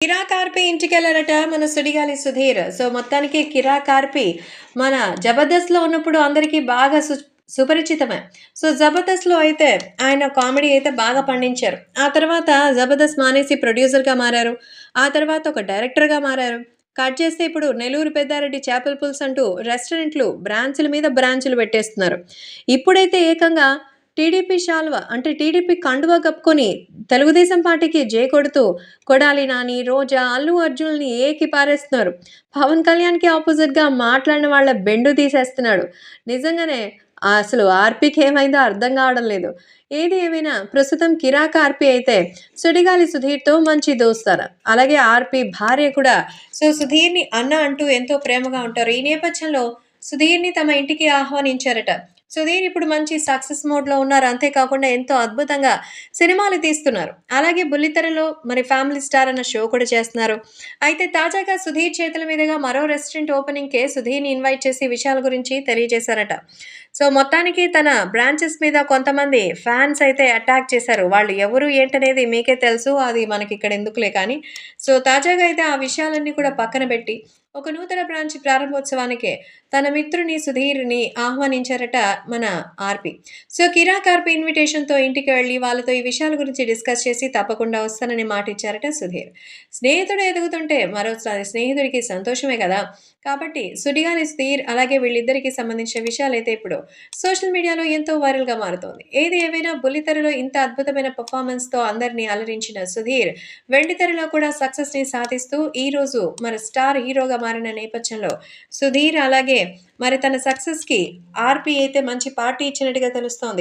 కిరా కార్పి ఇంటికి వెళ్ళారట మన సుడిగాలి సుధీర్. సో మొత్తానికి కిరా కార్పి మన జబర్దస్త్లో ఉన్నప్పుడు అందరికీ బాగా సు సుపరిచితమే. సో జబర్దస్త్లో అయితే ఆయన కామెడీ అయితే బాగా పండించారు. ఆ తర్వాత జబర్దస్త్ మానేసి ప్రొడ్యూసర్గా మారారు. ఆ తర్వాత ఒక డైరెక్టర్గా మారారు. కట్ చేస్తే ఇప్పుడు నెల్లూరు పెద్దారెడ్డి చేపల పులుసు అంటూ రెస్టారెంట్లు బ్రాంచ్ల మీద బ్రాంచ్లు పెట్టేస్తున్నారు. ఇప్పుడైతే ఏకంగా టీడీపీ శాల్వ అంటే టీడీపీ కండువా కప్పుకొని తెలుగుదేశం పార్టీకి జే కొడుతూ కొడాలి నాని రోజా అల్లు అర్జున్ని ఏకి పారేస్తున్నారు. పవన్ కళ్యాణ్కి ఆపోజిట్గా మాట్లాడిన వాళ్ళ బెండు తీసేస్తున్నాడు. నిజంగానే అసలు ఆర్పీకి ఏమైందో అర్థం కావడం లేదు. ఏది ఏమైనా ప్రస్తుతం కిరాక ఆర్పీ అయితే సుడిగాలి సుధీర్తో మంచి దోస్తారు? అలాగే ఆర్పీ భార్య కూడా సో సుధీర్ని అన్న అంటూ ఎంతో ప్రేమగా ఉంటారు. ఈ నేపథ్యంలో సుధీర్ని తమ ఇంటికి ఆహ్వానించారట. సుధీర్ ఇప్పుడు మంచి సక్సెస్ మోడ్లో ఉన్నారు. అంతేకాకుండా ఎంతో అద్భుతంగా సినిమాలు తీస్తున్నారు. అలాగే బుల్లితెరలో మరి ఫ్యామిలీ స్టార్ అన్న షో కూడా చేస్తున్నారు. అయితే తాజాగా సుధీర్ చేతుల మీదుగా మరో రెస్టారెంట్ ఓపెనింగ్కే సుధీర్ని ఇన్వైట్ చేసి విషయాల గురించి తెలియజేశారట. సో మొత్తానికి తన బ్రాంచెస్ మీద కొంతమంది ఫ్యాన్స్ అయితే అటాక్ చేశారు. వాళ్ళు ఎవరు ఏంటనేది మీకే తెలుసు. అది మనకి ఇక్కడ ఎందుకులే కానీ. సో తాజాగా అయితే ఆ విషయాలన్నీ కూడా పక్కన పెట్టి ఒక నూతన బ్రాంచ్ ప్రారంభోత్సవానికి తన మిత్రుని సుధీర్ని ఆహ్వానించారట మన ఆర్పి. సో కిరాక్ ఆర్పి ఇన్విటేషన్తో ఇంటికి వెళ్ళి వాళ్ళతో ఈ విషయాల గురించి డిస్కస్ చేసి తప్పకుండా వస్తానని మాట ఇచ్చారట సుధీర్. స్నేహితుడు ఎదుగుతుంటే మరోసారి స్నేహితుడికి సంతోషమే కదా? కాబట్టి సుడిగాని సుధీర్ అలాగే వీళ్ళిద్దరికీ సంబంధించిన విషయాలైతే ఇప్పుడు సోషల్ మీడియాలో ఎంతో వైరల్గా మారుతోంది. ఏది ఏమైనా బుల్లితెరలో ఇంత అద్భుతమైన పర్ఫార్మెన్స్తో అందరినీ అలరించిన సుధీర్ వెండితెరలో కూడా సక్సెస్ని సాధిస్తూ ఈ రోజు స్టార్ హీరోగా మారిన నేపథ్యంలో సుధీర్ అలాగే మరి తన సక్సెస్కి ఆర్పి అయితే మంచి పార్టీ ఇచ్చినట్టుగా తెలుస్తోంది.